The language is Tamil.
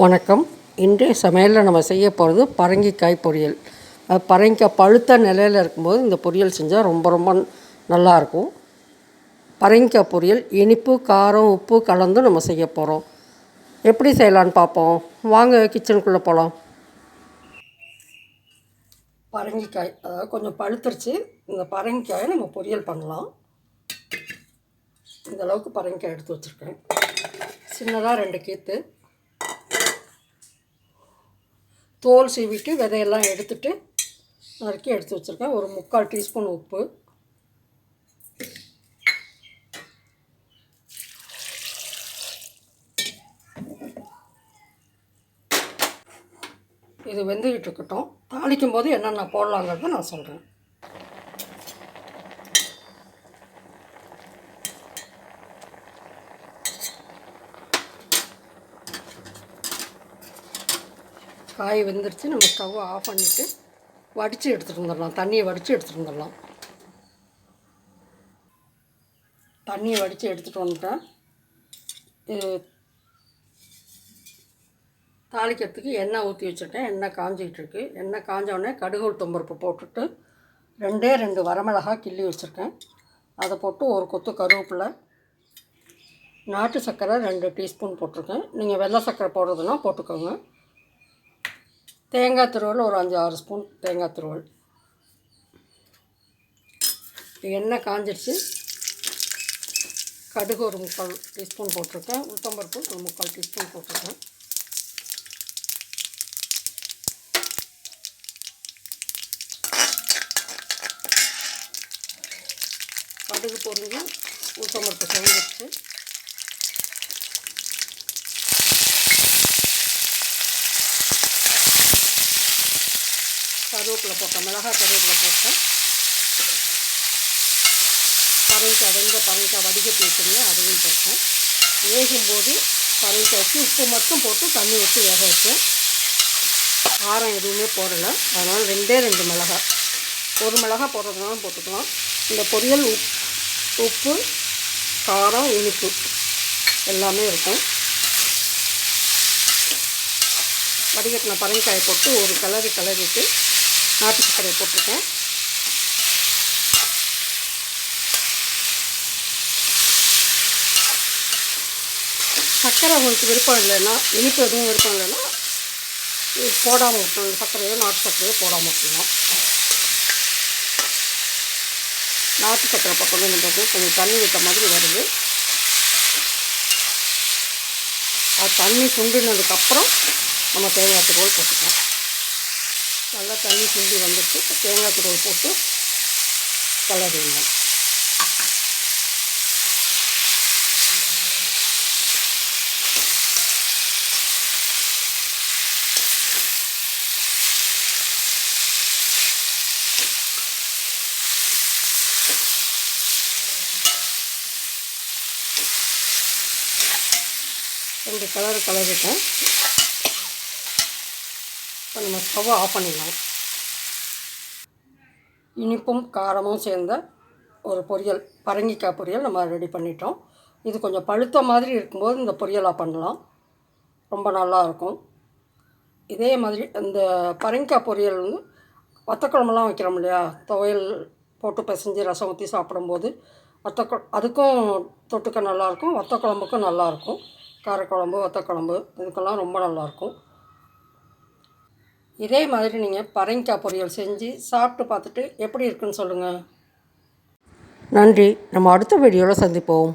வணக்கம். இன்றைய சமையலில் நம்ம செய்ய போகிறது பரங்கிக்காய் பொரியல். பரங்கிக்காய் பழுத்த நிலையில் இருக்கும்போது இந்த பொரியல் செஞ்சால் ரொம்ப ரொம்ப நல்லாயிருக்கும் பரங்கிக்காய் பொரியல் இனிப்பு காரம் உப்பு கலந்து நம்ம செய்ய போகிறோம். எப்படி செய்யலான்னு பார்ப்போம். வாங்க கிச்சனுக்குள்ளே போகலாம். பரங்கிக்காய் அதாவது கொஞ்சம் பழுத்துருச்சு. இந்த பரங்கிக்காயை நம்ம பொரியல் பண்ணலாம். இந்த அளவுக்கு பரங்கிக்காய் எடுத்து வச்சுருக்கேன். சின்னதாக ரெண்டு கீத்து. தோல் சீவிட்டு விதையெல்லாம் எடுத்துட்டு நறுக்கி எடுத்து வச்சுருக்கேன். ஒரு முக்கால் டீஸ்பூன் உப்பு. இது வெந்துக்கிட்டு இருக்கட்டும். தாளிக்கும் போது என்னென்ன போடலாங்கிறத நான் சொல்கிறேன் காய் வெந்துருச்சு நம்ம ஸ்டவ் ஆஃப் பண்ணிவிட்டு வடித்து எடுத்துகிட்டு வந்துடலாம் தண்ணியை வடித்து எடுத்துகிட்டு வந்துடலாம் தண்ணியை வடித்து எடுத்துகிட்டு வந்துட்டேன். இது தாளிக்கிறதுக்கு எண்ணெய் ஊற்றி வச்சுருக்கேன் எண்ணெய் காஞ்சிக்கிட்டு இருக்கு. எண்ணெய் காஞ்ச உடனே கடுகு தொம்பருப்பு போட்டுட்டு ரெண்டே ரெண்டு வரமிளகா கிள்ளி வச்சுருக்கேன். அதை போட்டு ஒரு கொத்து கருவேப்பிலை நாட்டு சர்க்கரை ரெண்டு டீஸ்பூன் போட்டிருக்கேன். நீங்கள் வெள்ளை சர்க்கரை போடுறதுனா போட்டுக்கோங்க. தேங்காய் துருவல் ஒரு அஞ்சு ஆறு ஸ்பூன் தேங்காய் துருவல். எண்ணெய் காஞ்சிடுச்சு கடுகு ஒரு முக்கால் டீஸ்பூன் போட்டிருக்கேன். உளுத்தம்பருப்பு ஒரு முக்கால் டீஸ்பூன் போட்டிருக்கேன். கடுகு பொரிஞ்சு உளுத்தம்பருப்பு செஞ்சிடுச்சு கருவேப்பிலை போட்டேன் மிளகாய் கருவேப்பிலை போட்டேன் பரங்கிக்காய் வெந்த பரங்கிக்காய் வடிகட்டி வச்சுருந்தேன் அதையும் போட்டேன். வேகும்போது பரங்கிக்காய்க்கு உப்பு மட்டும் போட்டு தண்ணி ஊற்றி வேக வச்சேன் காரம் எதுவுமே போடலை. அதனால் ரெண்டே ரெண்டு மிளகாய் ஒரு மிளகாய் போடுறதுனால போட்டுக்கலாம். இந்த பொரியல் உப் உப்பு காரம் இனிப்பு எல்லாமே இருக்கும். வடிகட்டின பரங்காயை போட்டு ஒரு கலரி கலரிட்டு நாட்டு சர்க்கரையை போட்டிருக்கேன். சர்க்கரை உங்களுக்கு விருப்பம் இல்லைன்னா இனிப்பு எதுவும் விருப்பம் இல்லைன்னா போடாமல் விட்டுருங்க சர்க்கரையோ நாட்டு சர்க்கரையோ போடாமல் விட்டுருலாம் நாட்டு சர்க்கரை போட்டோம்ன்றது கொஞ்சம் தண்ணி விட்ட மாதிரி வருது. அது தண்ணி சுண்டினதுக்கப்புறம் நம்ம தேங்காய் துருவல் போட்டுக்கலாம். நல்லா தண்ணி சுண்டி வந்துட்டு தேங்காய் துருவல் போட்டு கலரிடணும் ரெண்டு கலர் கலரிட்டேன். இப்போ நம்ம ஸ்டவ்வை ஆஃப் பண்ணிடலாம். இனிப்பும் காரமும் சேர்ந்த ஒரு பொரியல் பரங்கிக்காய் பொரியல் நம்ம ரெடி பண்ணிட்டோம். இது கொஞ்சம் பழுத்த மாதிரி இருக்கும்போது இந்த பொரியலாக பண்ணலாம். ரொம்ப நல்லா இருக்கும். இதே மாதிரி இந்த பரங்கிக்காய் பொரியல் வந்து வத்தக்குழம்புலாம் வைக்கிறோம் இல்லையா? துவையல் போட்டு பிசைஞ்சு ரசம் ஊற்றி சாப்பிடும்போது வத்தக்கு அதுக்கும் தொட்டுக்க நல்லாயிருக்கும் வத்தக்குழம்புக்கும் நல்லாயிருக்கும் காரக்குழம்பு வத்தக்குழம்பு இதுக்கெல்லாம் ரொம்ப நல்லாயிருக்கும் இதே மாதிரி நீங்கள் பரங்கிக்காய் பொரியல் செஞ்சு சாப்பிட்டு பார்த்துட்டு எப்படி இருக்குன்னு சொல்லுங்கள் நன்றி. நம்ம அடுத்த வீடியோவில் சந்திப்போம்.